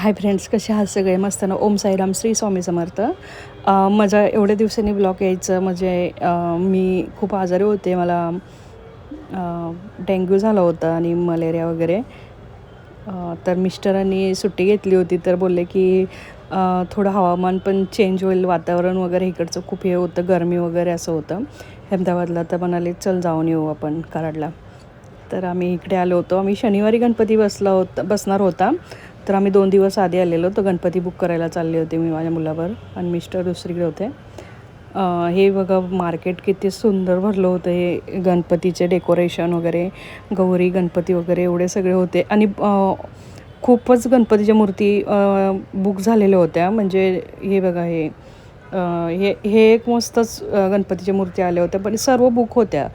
Hi friends कसे आहात सगळे? मस्त ना? ओम साईराम श्री स्वामी समर्थ. माझा एवढ्या दिवसांनी ब्लॉग यायचं. म्हणजे मी खूप आजारी होते. मला डेंग्यू झाला होता आणि मलेरिया वगैरे. तर मिस्टरांनी सुट्टी घेतली होती. तर बोलले की थोडं हवामान पण चेंज होईल. वातावरण वगैरे इकडचं खूप हे होतं. गरमी वगैरे असं होतं. अहमदाबादला तर म्हणाले चल जाऊन येऊ आपण कराडला. तर आम्ही इकडे आलो होतो. आम्ही शनिवारी गणपती बसला होता बसणार होता. तर आम्ही दोन दिवस आधी आलेलो. तर गणपती बुक करायला चालले होते मी माझ्या मुलावर आणि मिस्टर दुसरीकडे होते. हे बघा मार्केट किती सुंदर भरलं होतं हे गणपतीचे डेकोरेशन वगैरे गौरी गणपती वगैरे एवढे सगळे होते. आणि खूपच गणपतीच्या मूर्ती बुक झालेल्या होत्या. म्हणजे हे बघा हे हे हे एक मस्तच गणपतीच्या मूर्ती आल्या होत्या. पण सर्व बुक होत्या.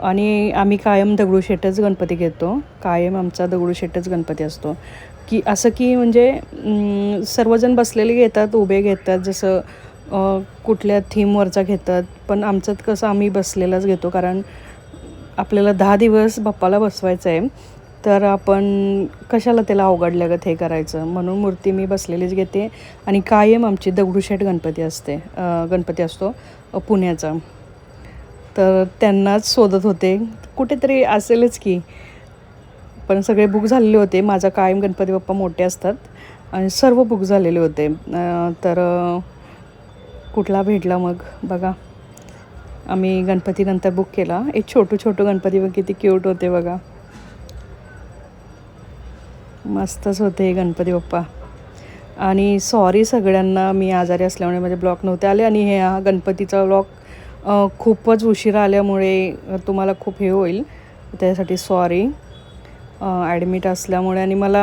आणि आम्ही कायम दगडूशेठच गणपती घेतो. कायम आमचा दगडूशेठच गणपती असतो. की असं की म्हणजे सर्वजण बसलेले घेतात उभे घेतात जसं कुठल्या थीमवरचा घेतात. पण आमचं कसं आम्ही बसलेलाच घेतो कारण आपल्याला दहा दिवस बाप्पाला बसवायचं आहे तर आपण कशाला त्याला अवघड लागत हे करायचं? म्हणून मूर्ती मी बसलेलीच घेते. आणि कायम आमची दगडूशेठ गणपती असते गणपती असतो पुण्याचा. तर त्यांनाच शोधत होते. कुठेतरी असेलच की पण सगळे बुक झालेले होते. माझा कायम गणपती बाप्पा मोठे असतात आणि सर्व बुक झालेले होते. तर कुठला भेटला मग? बघा. आम्ही गणपतीनंतर बुक केला. एक छोटू छोटू गणपती बघ किती क्यूट होते बघा. मस्तच होते हे गणपती बाप्पा. आणि सॉरी सगळ्यांना मी आजारी असल्यामुळे माझे ब्लॉग नव्हते आले आणि हे हा गणपतीचा ब्लॉग खूपच उशिरा आल्यामुळे तुम्हाला खूप हे होईल. त्यासाठी सॉरी ॲडमिट असल्यामुळे आणि मला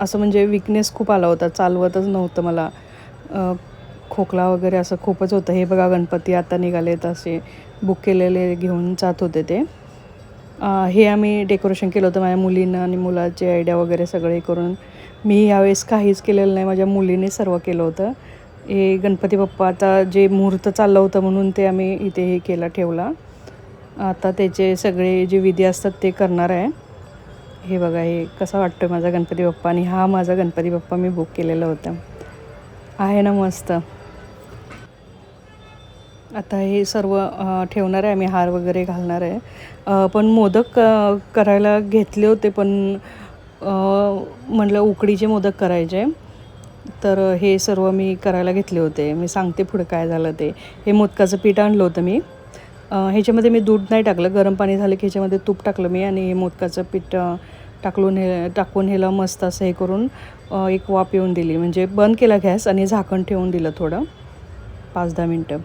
असं म्हणजे विकनेस खूप आला होता चालवतच नव्हतं मला. खोकला वगैरे असं खूपच होतं. हे बघा गणपती आता निघालेत असे. बुक केलेले घेऊन जात होते ते. हे आम्ही डेकोरेशन केलं होतं माझ्या मुलीनं आणि मुलाचे आयडिया वगैरे सगळे करून. मी यावेळेस काहीच केलेलं नाही. माझ्या मुलीने सर्व केलं होतं. हे गणपती बाप्पाचा जे मुहूर्त चाललं होतं म्हणून ते आम्ही इथे हे केला ठेवला. आता त्याचे सगळे जे विधी असतात ते करणार आहे. हे बघा हे कसा वाटतो माझा गणपती बाप्पा आणि हा माझा गणपती बाप्पा मी बुक केलेला होता. आहे ना मस्त. आता हे सर्व ठेवणार आहे आम्ही हार वगैरे घालणार आहे. पण मोदक करायला घेतले होते पण म्हटलं उकडीचे मोदक करायचे. तर हे सर्व मी करायला घेतले होते. मी सांगते पुढं काय झालं ते. हे मोदकाचं पीठ आणलं होतं मी. ह्याच्यामध्ये मी दूध नाही टाकलं. गरम पाणी झालं की ह्याच्यामध्ये तूप टाकलं मी आणि हे मोदकाचं पीठ टाकलून हे टाकून ह्याला मस्त असं हे करून एक वाफ येऊन दिली. म्हणजे बंद केला गॅस आणि झाकण ठेवून दिलं थोडं. पाच दहा मिनटं.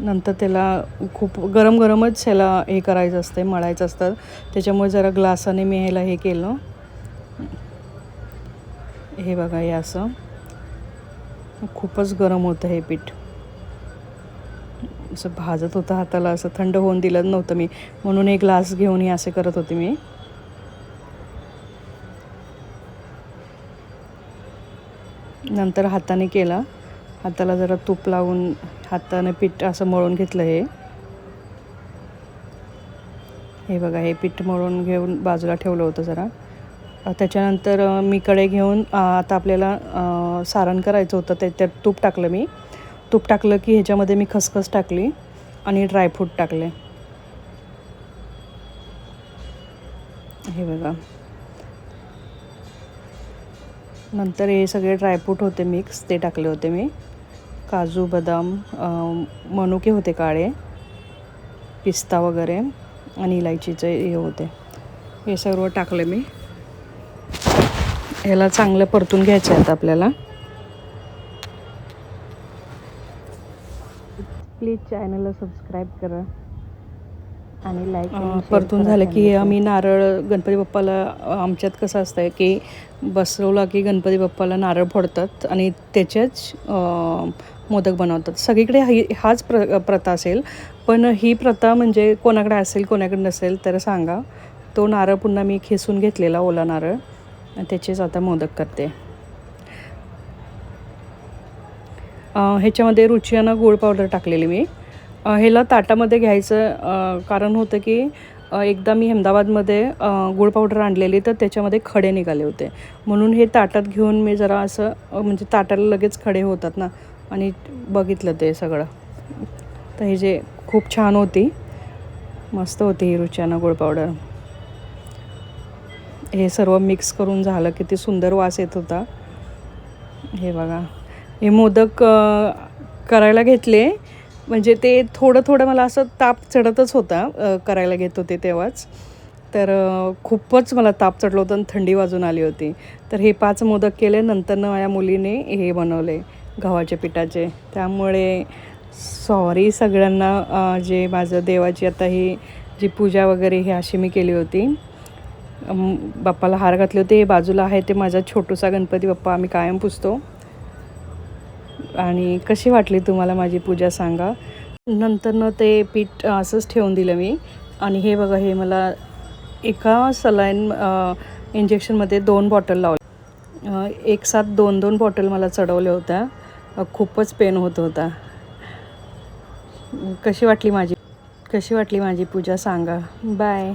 नंतर त्याला खूप गरम गरमच ह्याला हे करायचं असतं मळायचं असतं. त्याच्यामुळे जरा ग्लासाने मी ह्याला हे केलं. हे बघा हे असं. खूपच गरम होतं हे पीठ. असं भाजत होतं हाताला असं थंड होऊन दिलं नव्हतं मी. म्हणून एक ग्लास घेऊन हे असे करत होते मी. नंतर हाताने केला. हाताला जरा तूप लावून हाताने पीठ असं मळून घेतलं हे. हे बघा हे पीठ मळून घेऊन बाजूला ठेवलं होतं जरा. त्याच्यानंतर मी कडे घेऊन आता आपल्याला सारण करायचं होतं ते त्यात तूप टाकलं मी. तूप टाकलं की ह्याच्यामध्ये मी खसखस टाकली आणि ड्रायफ्रूट टाकले. हे बघा. नंतर हे सगळे ड्रायफ्रूट होते मिक्स ते टाकले होते मी. काजू बदाम मनुके होते काळे. पिस्ता वगैरे आणि इलायचीचे हे होते. हे सर्व टाकले मी. ह्याला चांगलं परतून घ्यायचं आहे आता आपल्याला. प्लीज चॅनलला सबस्क्राईब करा आणि लाईक परतून झालं की आम्ही नारळ गणपती बाप्पाला आमच्यात कसं असतं की बसवला की गणपती बाप्पाला नारळ फोडतात आणि त्याचेच अं, मोदक बनवतात. सगळीकडे ही हाच प्र प्रथा असेल. पण ही प्रथा म्हणजे कोणाकडे असेल कोणाकडे नसेल तर सांगा. तो नारळ पुन्हा मी खेसून घेतलेला ओला नारळ. त्याचेच आता मोदक करते. ह्याच्यामध्ये रुचियानं गूळ पावडर टाकलेली मी. ह्याला ताटामध्ये घ्यायचं कारण होतं की एकदा मी अहमदाबादमध्ये अ, गुळ पावडर आणलेली तर त्याच्यामध्ये खडे निघाले होते. म्हणून हे ताटात घेऊन मी जरा असं म्हणजे ताटाला लगेच खडे होतात ना आणि बघितलं ते सगळं. तर हे जे खूप छान होती मस्त होती ही रुचियानं गुळ पावडर हे सर्व मिक्स करून झालं किती सुंदर वास येत होता. हे बघा. हे मोदक करायला घेतले. म्हणजे ते थोडं थोडं मला असं ताप चढतच होता करायला घेत होते तेव्हाच. तर खूपच मला ताप चढलं होतं आणि थंडी वाजून आली होती. तर हे पाच मोदक केले. नंतरनं माझ्या मुलीने हे बनवले गव्हाच्या पिठाचे. त्यामुळे सॉरी सगळ्यांना जे माझं देवाची आता ही जी पूजा वगैरे ही अशी मी केली होती. बाप्पाला हार घातले होते हे बाजूला आहे ते माझा छोटूसा गणपती बाप्पा आम्ही कायम पुजतो आणि कशी वाटली तुम्हाला माझी पूजा सांगा. नंतरनं ते पीठ असंच ठेवून दिलं मी. आणि हे बघा हे मला एका सलाईन इंजेक्शनमध्ये दोन बॉटल लावले एक साथ दोन दोन बॉटल मला चढवल्या होत्या. खूपच पेन होत होता. कशी वाटली माझी कशी वाटली माझी पूजा सांगा. बाय